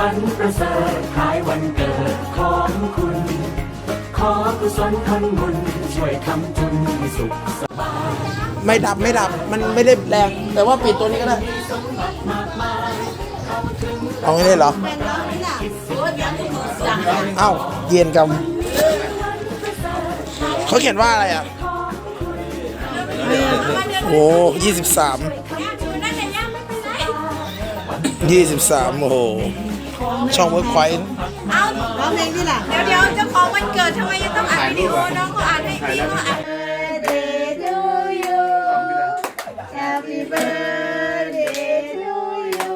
วันประเสริฐคล้ายวันเกิดของคุณ ขอกุศลผลบุญช่วยทำจุนให้สุขสบายไม่ดับไม่ดับมันไม่ได้แรง แต่ว่าปิดตัวนี้ก็ได้เอาไม่ได้เหรอเอ้าเย็นกำเขาเขียนว่าอะไรอะโอ้ยี่สิบสาม ยี่สิบสามโอ้โห ช่องเวิร์กไควเอาร้องเพลงที่หลังเดี๋ยวเดี๋ยวเจ้าของวันเกิดทำไมจะต้องอ่านวิดีโอน้องเขาอ่านให้พี่เขาอ่าน Birthday to you Happy birthday to you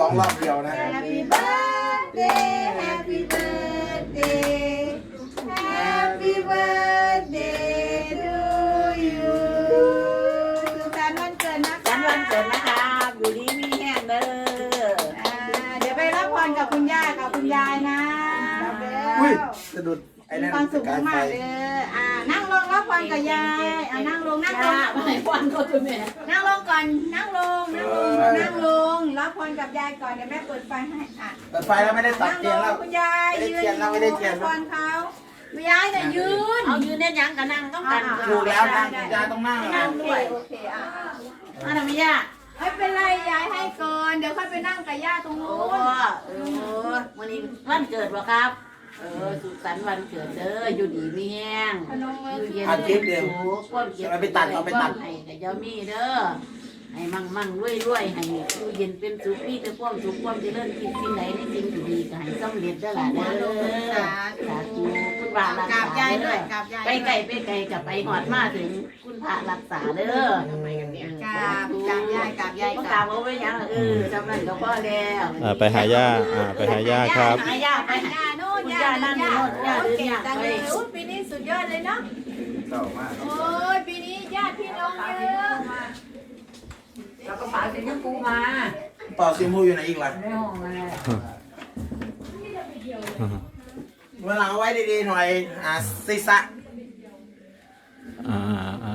ร้องรอบเดียวนะ Happy birthday Happy birthday Happy birthday to you สุขสันต์วันเกิดนะคะฉันวันเกิดนะคะะดุดไอ้มีนั่นความสุขการไฟมากๆเลยอ่า นั่งลงรับพรกับยายอ่านั่งลงนั่งลจ้างไม่วันก็จะแม่นั่งลงก่อนนั่งลงนั่งลงนั่งลงรับพรกับยายก่อนเดี๋ยวแม่เปิดไฟให้อะเปิดไฟแล้วไม่ได้ตัดนั่งเตีลยงงแล้ว คุณยายไม่ได้ยืนเทียนนะไม่ได้เทียนนะรับพรเขาคุณยายเนี่ยยืนเอายืนเนี่ยยังกันนั่งต้องกันถูกแล้วนะยายต้องนั่งนั่งโอเคด้วยโอเคอะอันนั้นไม่ยากไม่เป็นไรยายให้ก่อนเดี๋ยวค่อยไปนั่งกับย่าตรงโอ้นู้น เออวันนี้วันเกิดวะครับ เออ สุขสันต์วันเกิดเด้อ อยู่ดีมีแห้งพนมมืออยู่เย็นอาทิตย์เดียวสูงความเจ็บเอาไปตัดเอาไปตัด ให้กับเจ้ามีเด้อ ให้มั่งมั่งรวยรวยให้อยู่เย็นเป็นสุขมีแต่ความสุขความเจริญคิดสิ่งไหนในสิ่งที่ดีก็ให้สำเร็จเด้อล่ะเด้อสาธุคุณพระรักกราบยายษาด้เด้วยอกราบยายไปไกลไปไกลกับไปหอดมาถึงคุณพระรักษาเด้อ กราบกราบยายกราบยายก็กกราราบบเอาไว้ยังเออทำนั่นก็พอแล้ว อ่าไปหาย่าอ่าไปหาย่าครับหาย่าไปหาย่าโน่น คุณย่าย่านั่งอยู่โน่นย่าเดินเก่งย่าจังไปเลยอุ๊ยปีนี้สุดยอดเลยเนาะเก่ามากโอ้ยปีนี้ญาติพี่น้องเยอะแล้วก็ฝากถึงกูมาต่อซิมูอยู่ไหนอีกล่ะในห้องอะไรวันหลังเอาไว้ดีๆหน่อยหาซิซะอ่าอ่า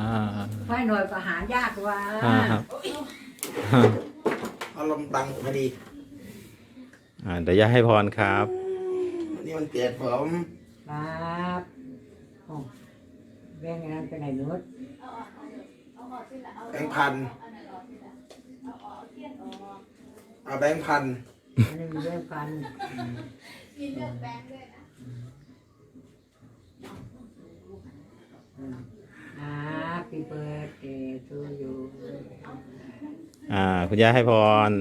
ไว้หน่อยก็หายากว่าอ่าครับอารมณ์ตังพอดี อ่าเดี๋ยวย่าให้พรครับวั นนี้มันเกิดผมครับโอ้แบ่งงานไปไหนนู้นแบงค์พันเอาแบงค์พันอันนี้มีเรื่องกันอ่าปีเปิดเดย์ทูยูอ่า คุณย่าให้พร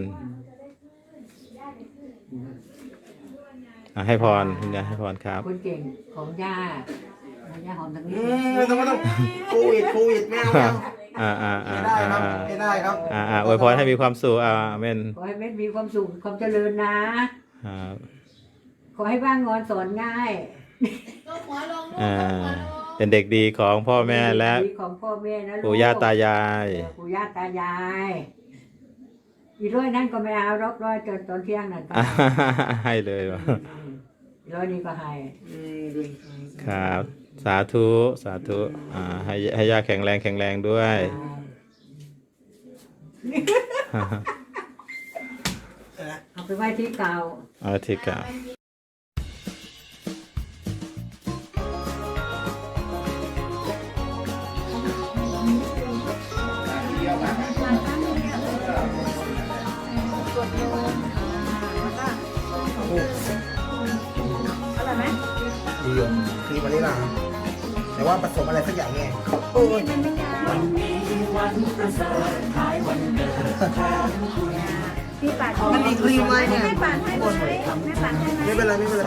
อ่าให้พรคุณย่าให้พรครับคนเก่งของย่าย่าหอมทางอืนี้มไม่ต้องไม่ต้องโควิดโควิดไม่เอาไม่เอาอ่าอ่าอ่าไม่ได้อ่าครับไม่ได้ครับอ่าอ่าอวยพรให้มีความสุขอ่าอาเมนขอให้เม็ดมีความสุขความเจริญนะ ครับขอให้บ้างงอนสอนง่ายอ่าเป็นเด็กดีของพ่อแม่และดีของพ่อแม่นะลูกปู่ย่าตายายเออปู่ย่าตายายอีร้อยนั่นก็ไม่เอารอบร้อยจนตอนเที่ยงนั่นก็อ่าให้เลยวะอี ร้อยนี้ก็ให้อืมดูครับ สาธุ สาธุอ่าให้ให้ย่าแข็งแรงแข็งแรงด้วย เอาไปไว้ที่เก่า เอาทีเก่าดี อยู่ครีมวานิลาแต่ว่าผสมอะไรสักอย่างไงโอ้ยวันนี้วันประเสริฐคล้ายวันเกิดของคุณพี่ปัดมันมีครีมไว้เนี่ยแม่ปัดให้ไหมแม่ปัดให้ไหมไม่เป็นไรไม่เป็นไร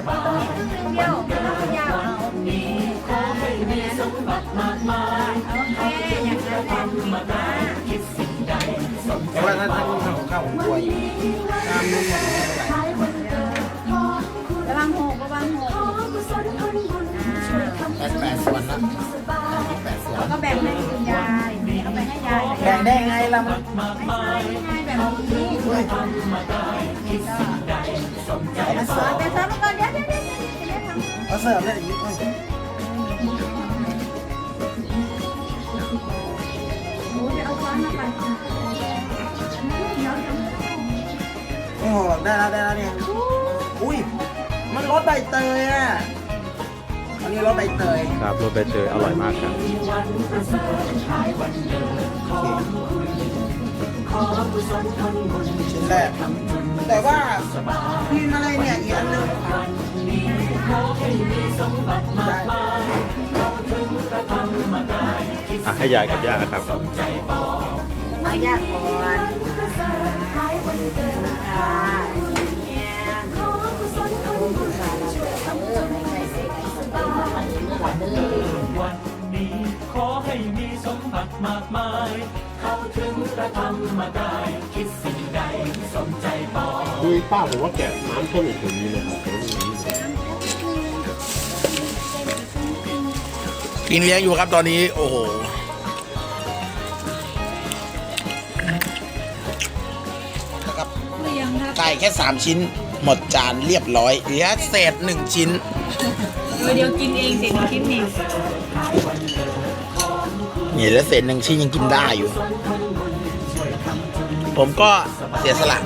เดียวแล้วก็ยาวนี้ขอให้มีสมบัติมากมายโอเคอย่างนั้นแหละดีมากคิดสิ่งใดสมแต่ว่าถ้าท่านทำของข้าวผมกลัวอยู่ บ่งให้คุณยายเอาไปให้ยายแบ่งได้ไงล่ะมันไม่ใช่ไม่ใช่แบบนี้เฮ้ยแต่สอนแต่สอนมาก่อนเดี๋ยวเดี๋ยวเดี๋ยวเดี๋ยวเดี๋ยวทำเอาเสิร์ฟได้อย่างนี้เฮ้ยโอ้ยเอาช้อนมาก่นเดี๋ยวเดี๋ยวโอ้ได้แล้วได้แล้วเนี่ยอุ้ยมันรสใบเตยอะ นนี้รสใบเตยครับรสใบเตยอร่อยมากครับวันประเสริฐคล้ายวันเกิดของคุณขอกุศลผลบุญชิ้นแรกทำจุนแต่ว่ากินอะไรเนี่ยอีกอันหนึงวันนี้ขอให้มีสมบัติมากมายเข้าถึงพระธรรมกายคิดอะให้ยายกับย่าครับสมใจปองเอายากก่อน ระธรรมกายคิดสิ่งใดสมใจปองคือป้าผมว่าแกะน้ำท่วมอีกตัวนี้เลยครับกินเลี้ยงอยู่ครับตอนนี้ โอ้โหนะครับไก่แค่สามชิ้น หมดจานเรียบร้อยเหลือเศษหนึ่งชิ้น เดี๋ยวกินเองเสร็จกินเองนี่แล้วเศษหนึ่งชิ้นยังกินได้อยู่ ผมก็เสียสละ